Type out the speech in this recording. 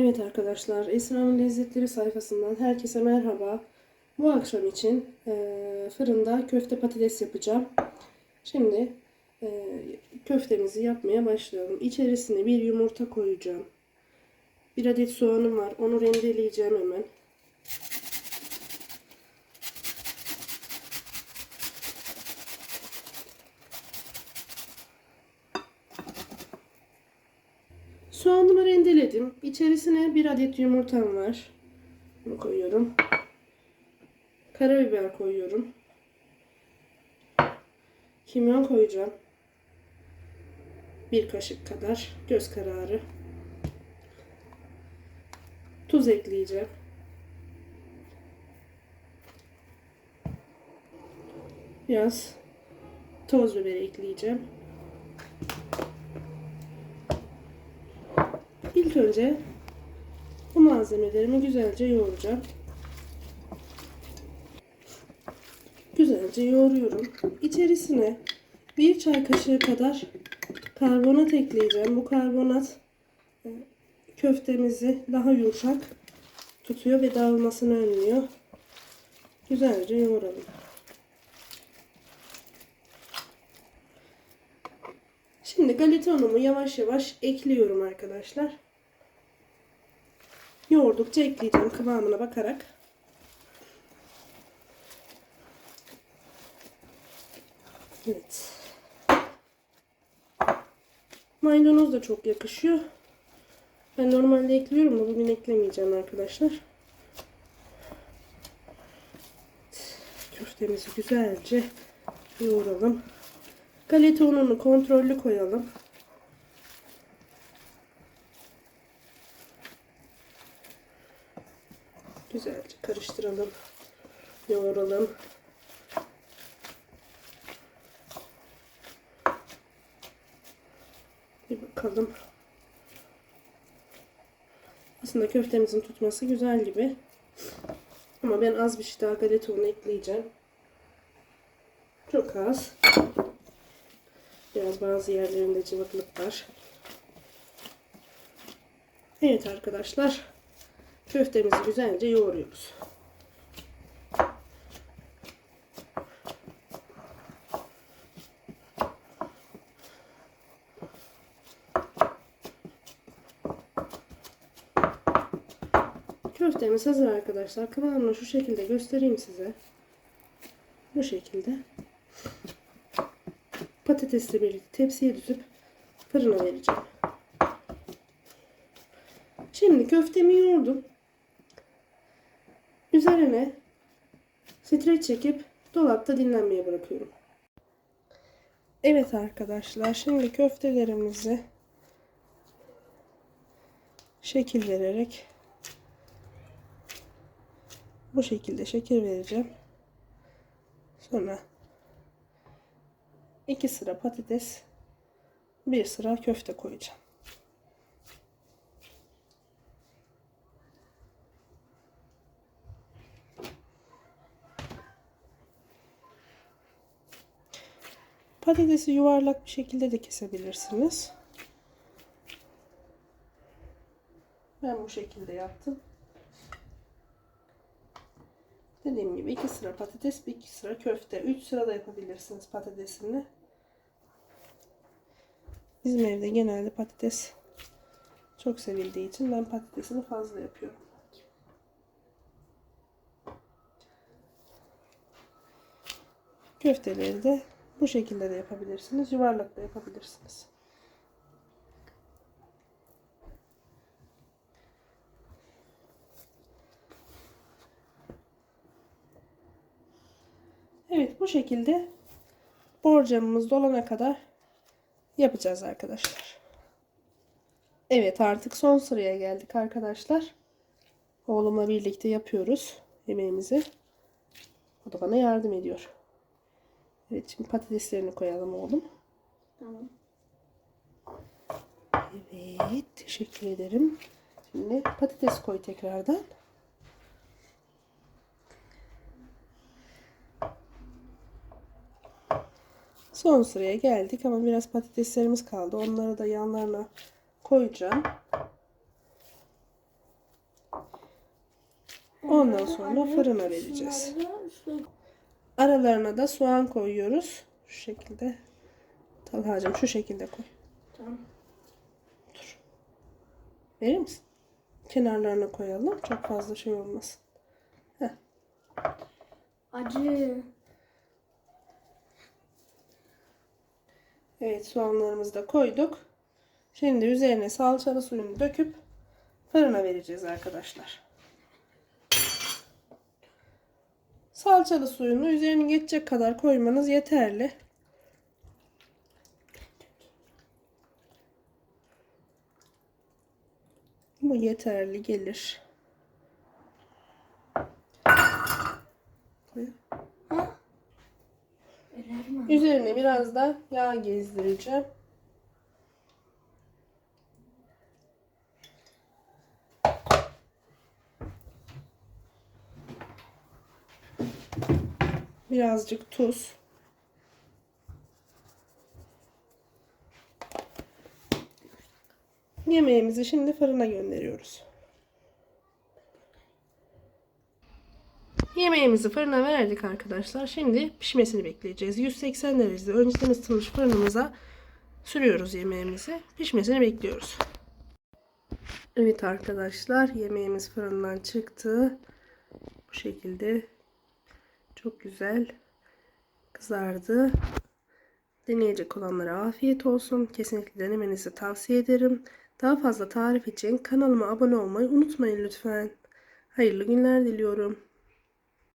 Evet arkadaşlar, Esra'nın Lezzetleri sayfasından herkese merhaba. Bu akşam için eee, fırında köfte patates yapacağım. Şimdi eee, köftemizi yapmaya başlayalım. İçerisine bir yumurta koyacağım. Bir adet soğanım var, onu rendeleyeceğim hemen. Rendeledim. İçerisine bir adet yumurtam var. Bunu koyuyorum. Karabiber koyuyorum. Kimyon koyacağım. Bir kaşık kadar göz kararı. Tuz ekleyeceğim. Biraz toz biber ekleyeceğim. Önce bu malzemelerimi güzelce yoğuracağım. Güzelce yoğuruyorum. İçerisine bir çay kaşığı kadar karbonat ekleyeceğim. Bu karbonat e, köftemizi daha yumuşak tutuyor ve dağılmasını önlüyor. Güzelce yoğuralım. Şimdi galeta unumu yavaş yavaş ekliyorum arkadaşlar. Yoğurdukça ekleyeceğim kıvamına bakarak. Evet. Maydanoz da çok yakışıyor. Ben normalde ekliyorum da bugün eklemeyeceğim arkadaşlar. Köftemizi güzelce yoğuralım. Galeta ununu kontrollü koyalım. Güzelce karıştıralım. Yoğuralım. Bir bakalım. Aslında köftemizin tutması güzel gibi. Ama ben az bir şey daha galeta unu ekleyeceğim. Çok az. Biraz bazı yerlerinde cıvıklık var. Evet arkadaşlar. Köftemizi güzelce yoğuruyoruz. Köftemiz hazır arkadaşlar. Kıvamını şu şekilde göstereyim size. Bu şekilde patatesle birlikte tepsiye düzüp fırına vereceğim. Şimdi köftemi yoğurdum. Üzerine streç çekip dolapta dinlenmeye bırakıyorum. Evet arkadaşlar şimdi köftelerimizi şekil vererek bu şekilde şekil vereceğim. Sonra 2 sıra patates, bir sıra köfte koyacağım. Patatesi yuvarlak bir şekilde de kesebilirsiniz. Ben bu şekilde yaptım. Dediğim gibi iki sıra patates, bir sıra köfte. Üç sıra da yapabilirsiniz patatesini. Bizim evde genelde patates çok sevildiği için ben patatesini fazla yapıyorum. Köfteleri de bu şekilde de yapabilirsiniz. Yuvarlak da yapabilirsiniz. Evet bu şekilde borcamımız dolana kadar yapacağız arkadaşlar. Evet artık son sıraya geldik arkadaşlar. Oğlumla birlikte yapıyoruz yemeğimizi. O da bana yardım ediyor. Evet şimdi patateslerini koyalım oğlum. Tamam. Evet teşekkür ederim. Şimdi patates koy tekrardan. Son sıraya geldik ama biraz patateslerimiz kaldı. Onları da yanlarına koyacağım. Ondan sonra fırına vereceğiz. Aralarına da soğan koyuyoruz. Şu şekilde. Talhacığım şu şekilde koy. Tamam. Verir misin? Kenarlarına koyalım. Çok fazla şey olmasın. Acı. Evet soğanlarımızı da koyduk. Şimdi üzerine salçalı suyunu döküp fırına vereceğiz arkadaşlar. Salçalı suyunu üzerine geçecek kadar koymanız yeterli. Bu yeterli gelir. Üzerine biraz da yağ gezdireceğim. Birazcık tuz. Yemeğimizi şimdi fırına gönderiyoruz. Yemeğimizi fırına verdik arkadaşlar. Şimdi pişmesini bekleyeceğiz. 180 derecede önceden ısıtılmış fırınımıza sürüyoruz yemeğimizi. Pişmesini bekliyoruz. Evet arkadaşlar yemeğimiz fırından çıktı. Bu şekilde çok güzel kızardı. Deneyecek olanlara afiyet olsun. Kesinlikle denemenizi tavsiye ederim. Daha fazla tarif için kanalıma abone olmayı unutmayın lütfen. Hayırlı günler diliyorum.